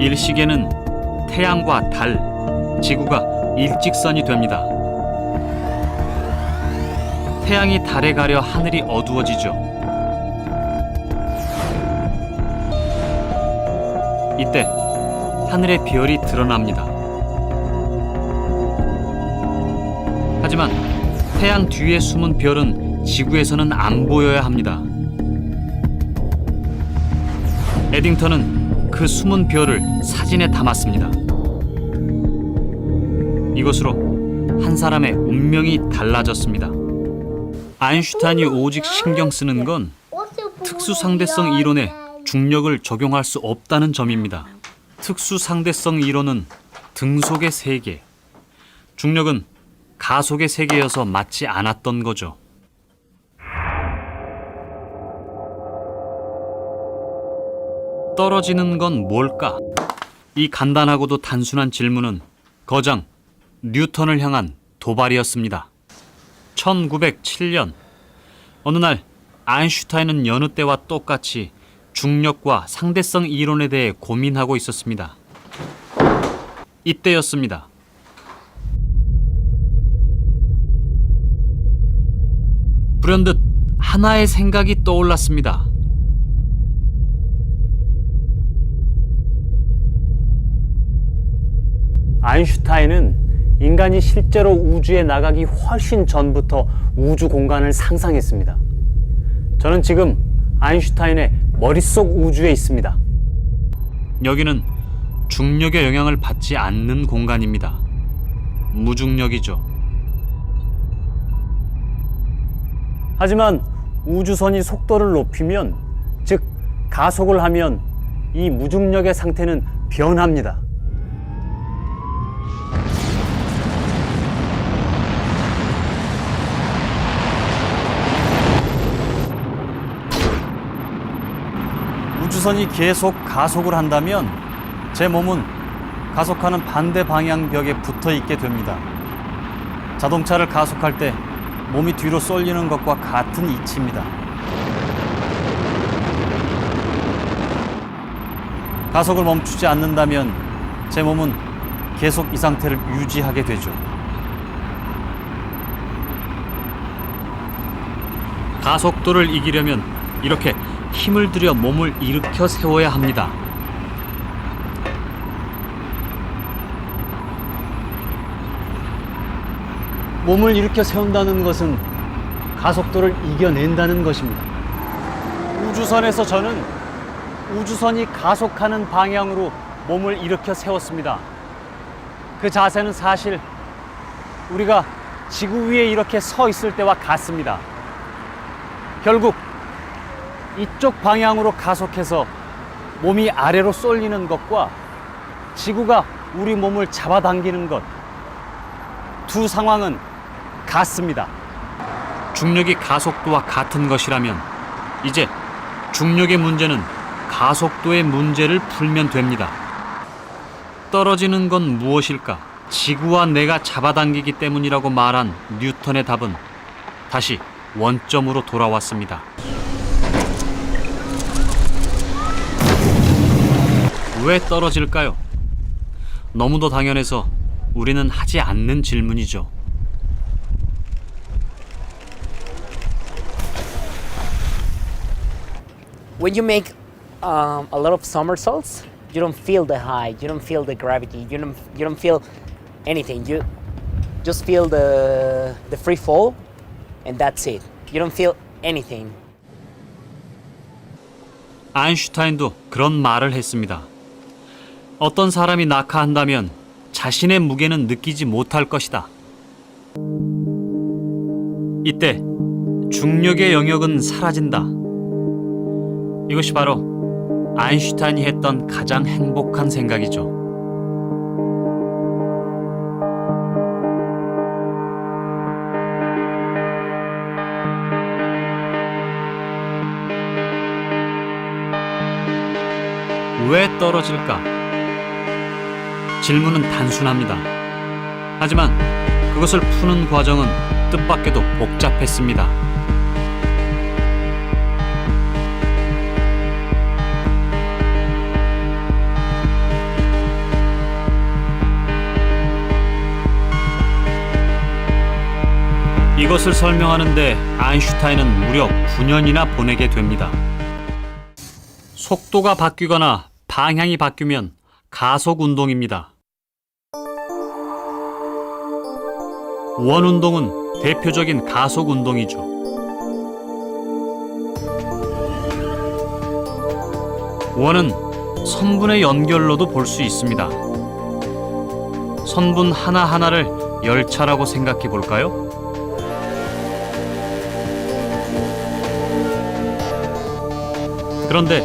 일식에는 태양과 달, 지구가 일직선이 됩니다. 태양이 달에 가려 하늘이 어두워지죠. 이때 하늘의 별이 드러납니다. 하지만 태양 뒤에 숨은 별은 지구에서는 안 보여야 합니다. 에딩턴은 그 숨은 별을 사진에 담았습니다. 이것으로 한 사람의 운명이 달라졌습니다. 아인슈타인이 오직 신경 쓰는 건 특수 상대성 이론에 중력을 적용할 수 없다는 점입니다. 특수 상대성 이론은 등속의 세계, 중력은 가속의 세계여서 맞지 않았던 거죠. 떨어지는 건 뭘까? 이 간단하고도 단순한 질문은 거장 뉴턴을 향한 도발이었습니다. 1907년 어느 날 아인슈타인은 여느 때와 똑같이 중력과 상대성 이론에 대해 고민하고 있었습니다. 이때였습니다. 불현듯 하나의 생각이 떠올랐습니다. 아인슈타인은 인간이 실제로 우주에 나가기 훨씬 전부터 우주 공간을 상상했습니다. 저는 지금 아인슈타인의 머릿속 우주에 있습니다. 여기는 중력의 영향을 받지 않는 공간입니다. 무중력이죠. 하지만 우주선이 속도를 높이면, 즉 가속을 하면 이 무중력의 상태는 변합니다. 우주선이 계속 가속을 한다면 제 몸은 가속하는 반대 방향 벽에 붙어 있게 됩니다. 자동차를 가속할 때 몸이 뒤로 쏠리는 것과 같은 이치입니다. 가속을 멈추지 않는다면 제 몸은 계속 이 상태를 유지하게 되죠. 가속도를 이기려면 이렇게 힘을 들여 몸을 일으켜 세워야 합니다. 몸을 일으켜 세운다는 것은 가속도를 이겨낸다는 것입니다. 우주선에서 저는 우주선이 가속하는 방향으로 몸을 일으켜 세웠습니다. 그 자세는 사실 우리가 지구 위에 이렇게 서 있을 때와 같습니다. 결국 이쪽 방향으로 가속해서 몸이 아래로 쏠리는 것과 지구가 우리 몸을 잡아당기는 것, 두 상황은 같습니다. 중력이 가속도와 같은 것이라면 이제 중력의 문제는 가속도의 문제를 풀면 됩니다. 떨어지는 건 무엇일까? 지구와 내가 잡아당기기 때문이라고 말한 뉴턴의 답은 다시 원점으로 돌아왔습니다. 왜 떨어질까요? 너무도 당연해서 우리는 하지 않는 질문이죠. when you make um, a lot of somersaults, you don't feel the height, you don't feel the gravity, you don't you don't feel anything. You just feel the the free fall, and that's it. You don't feel anything. 아인슈타인도 그런 말을 했습니다. 어떤 사람이 낙하한다면 자신의 무게는 느끼지 못할 것이다. 이때 중력의 영역은 사라진다. 이것이 바로 아인슈타인이 했던 가장 행복한 생각이죠. 왜 떨어질까? 질문은 단순합니다. 하지만 그것을 푸는 과정은 뜻밖에도 복잡했습니다. 이것을 설명하는데 아인슈타인은 무려 9년이나 보내게 됩니다. 속도가 바뀌거나 방향이 바뀌면 가속 운동입니다. 원 운동은 대표적인 가속 운동이죠. 원은 선분의 연결로도 볼 수 있습니다. 선분 하나하나를 열차라고 생각해 볼까요? 그런데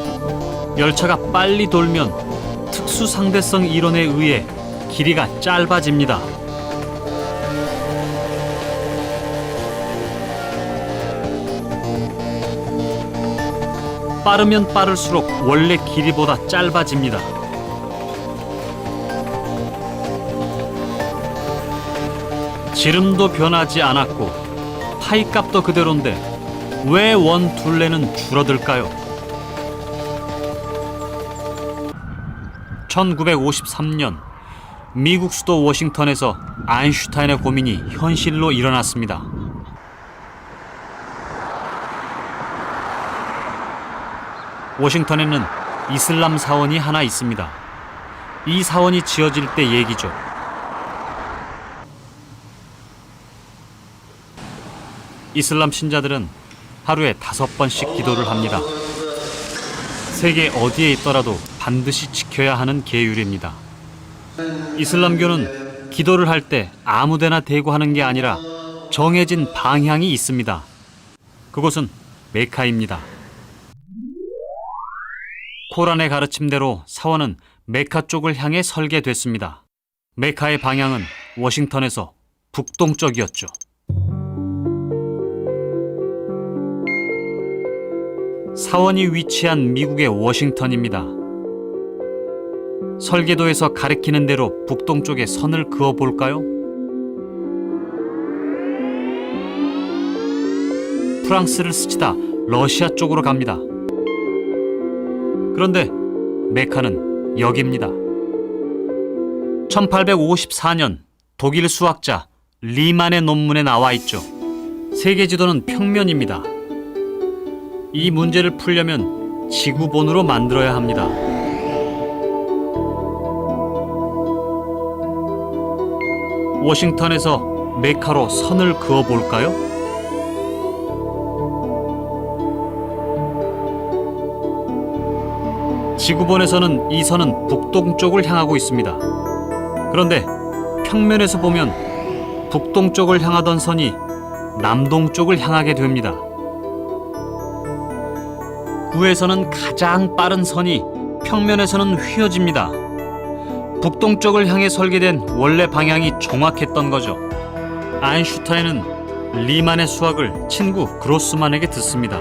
열차가 빨리 돌면 특수 상대성 이론에 의해 길이가 짧아집니다. 빠르면 빠를수록 원래 길이보다 짧아집니다. 지름도 변하지 않았고 파이 값도 그대로인데 왜 원 둘레는 줄어들까요? 1953년 미국 수도 워싱턴에서 아인슈타인의 고민이 현실로 일어났습니다. 워싱턴에는 이슬람 사원이 하나 있습니다. 이 사원이 지어질 때 얘기죠. 이슬람 신자들은 하루에 다섯 번씩 기도를 합니다. 세계 어디에 있더라도 반드시 지켜야 하는 계율입니다. 이슬람교는 기도를 할 때 아무데나 대고 하는 게 아니라 정해진 방향이 있습니다. 그곳은 메카입니다. 코란의 가르침대로 사원은 메카 쪽을 향해 설계됐습니다. 메카의 방향은 워싱턴에서 북동쪽이었죠. 사원이 위치한 미국의 워싱턴입니다. 설계도에서 가리키는 대로 북동쪽에 선을 그어 볼까요? 프랑스를 스치다 러시아 쪽으로 갑니다. 그런데 메카는 여기입니다. 1854년 독일 수학자 리만의 논문에 나와 있죠. 세계 지도는 평면입니다. 이 문제를 풀려면 지구본으로 만들어야 합니다. 워싱턴에서 메카로 선을 그어 볼까요? 지구본에서는 이 선은 북동쪽을 향하고 있습니다. 그런데 평면에서 보면 북동쪽을 향하던 선이 남동쪽을 향하게 됩니다. 구에서는 가장 빠른 선이 평면에서는 휘어집니다. 북동쪽을 향해 설계된 원래 방향이 정확했던 거죠. 아인슈타인은 리만의 수학을 친구 그로스만에게 듣습니다.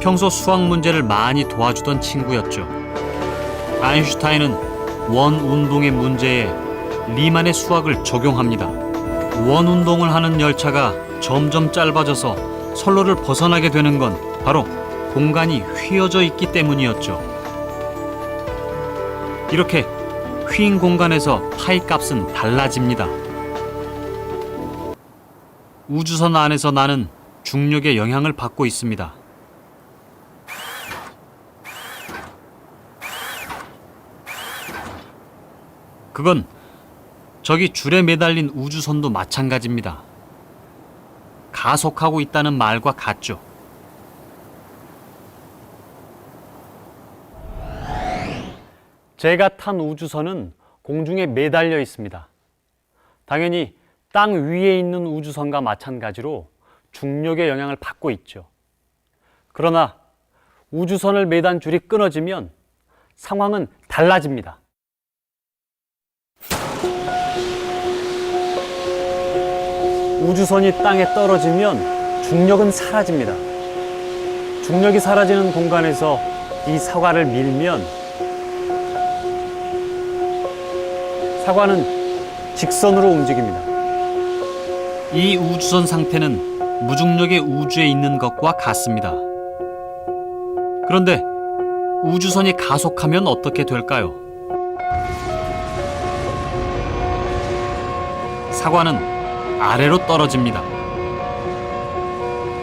평소 수학 문제를 많이 도와주던 친구였죠. 아인슈타인은 원 운동의 문제에 리만의 수학을 적용합니다. 원 운동을 하는 열차가 점점 짧아져서 선로를 벗어나게 되는 건 바로 공간이 휘어져 있기 때문이었죠. 이렇게 휜 공간에서 파이 값은 달라집니다. 우주선 안에서 나는 중력의 영향을 받고 있습니다. 그건 저기 줄에 매달린 우주선도 마찬가지입니다. 가속하고 있다는 말과 같죠. 제가 탄 우주선은 공중에 매달려 있습니다. 당연히 땅 위에 있는 우주선과 마찬가지로 중력의 영향을 받고 있죠. 그러나 우주선을 매단 줄이 끊어지면 상황은 달라집니다. 우주선이 땅에 떨어지면 중력은 사라집니다. 중력이 사라지는 공간에서 이 사과를 밀면 사과는 직선으로 움직입니다. 이 우주선 상태는 무중력의 우주에 있는 것과 같습니다. 그런데 우주선이 가속하면 어떻게 될까요? 사과는 아래로 떨어집니다.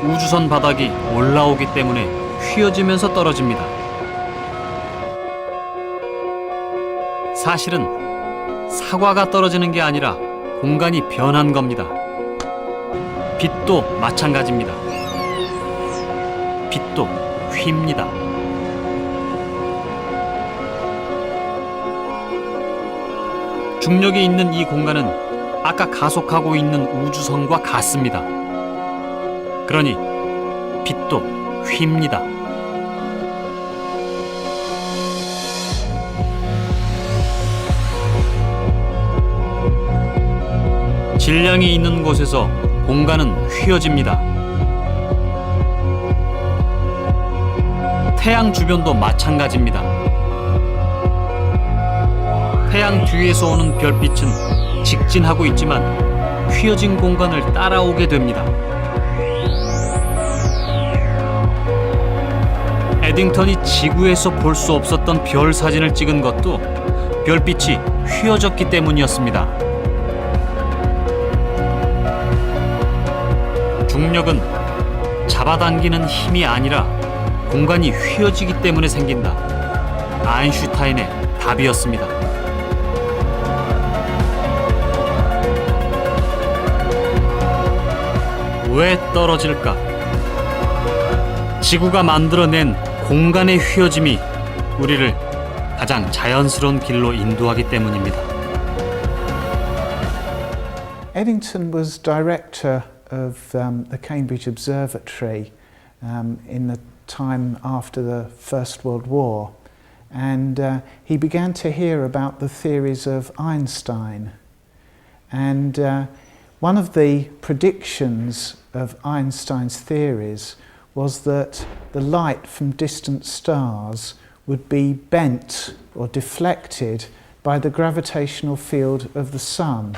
우주선 바닥이 올라오기 때문에 휘어지면서 떨어집니다. 사실은 사과가 떨어지는 게 아니라 공간이 변한 겁니다. 빛도 마찬가지입니다. 빛도 휩니다. 중력이 있는 이 공간은 아까 가속하고 있는 우주선과 같습니다. 그러니 빛도 휩니다. 질량이 있는 곳에서 공간은 휘어집니다. 태양 주변도 마찬가지입니다. 태양 뒤에서 오는 별빛은 직진하고 있지만 휘어진 공간을 따라오게 됩니다. 에딩턴이 지구에서 볼 수 없었던 별 사진을 찍은 것도 별빛이 휘어졌기 때문이었습니다. 중력은 잡아당기는 힘이 아니라 공간이 휘어지기 때문에 생긴다. 아인슈타인의 답이었습니다. 왜 떨어질까? 지구가 만들어낸 공간의 휘어짐이 우리를 가장 자연스러운 길로 인도하기 때문입니다. Eddington was director of um, the Cambridge Observatory um, in the time after the First World War, and uh, he began to hear about the theories of Einstein. And uh, one of the predictions of Einstein's theories was that the light from distant stars would be bent or deflected by the gravitational field of the sun.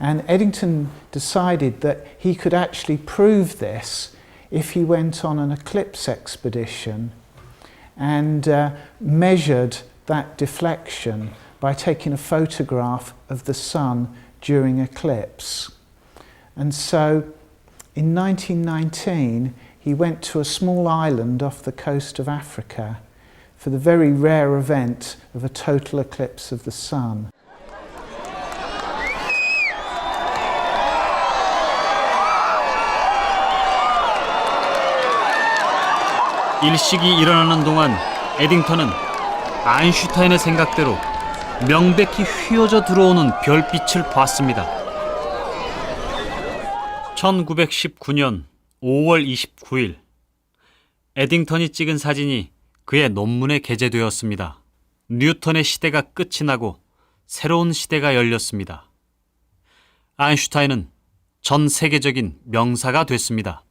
And Eddington decided that he could actually prove this if he went on an eclipse expedition and uh, measured that deflection by taking a photograph of the sun during eclipse. And so in 1919, he went to a small island off the coast of Africa for the very rare event of a total eclipse of the sun. 일식이 일어나는 동안 에딩턴은 아인슈타인의 생각대로 명백히 휘어져 들어오는 별빛을 봤습니다. 1919년 5월 29일 에딩턴이 찍은 사진이 그의 논문에 게재되었습니다. 뉴턴의 시대가 끝이 나고 새로운 시대가 열렸습니다. 아인슈타인은 전 세계적인 명사가 됐습니다.